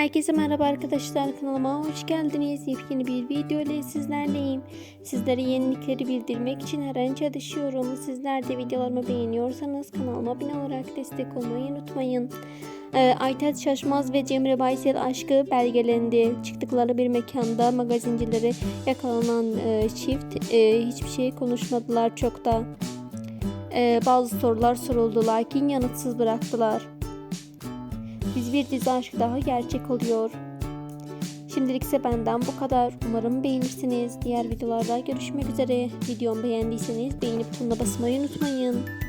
Herkese merhaba arkadaşlar kanalıma hoş geldiniz. Yepyeni bir video ile sizlerleyim. Sizlere yenilikleri bildirmek için her an çalışıyorum. Sizler de videolarımı beğeniyorsanız kanalıma abone olarak destek olmayı unutmayın. Ee, Aytaç Şaşmaz ve Cemre Baysel aşkı belgelendi. Çıktıkları bir mekanda magazincilere yakalanan e, çift e, hiçbir şey konuşmadılar çok da. E, bazı sorular soruldu lakin yanıtsız bıraktılar. Biz bir dizi aşk daha gerçek oluyor. Şimdilik ise benden bu kadar. Umarım beğenirsiniz. Diğer videolarda görüşmek üzere. Videomu beğendiyseniz beğenip butonuna basmayı unutmayın.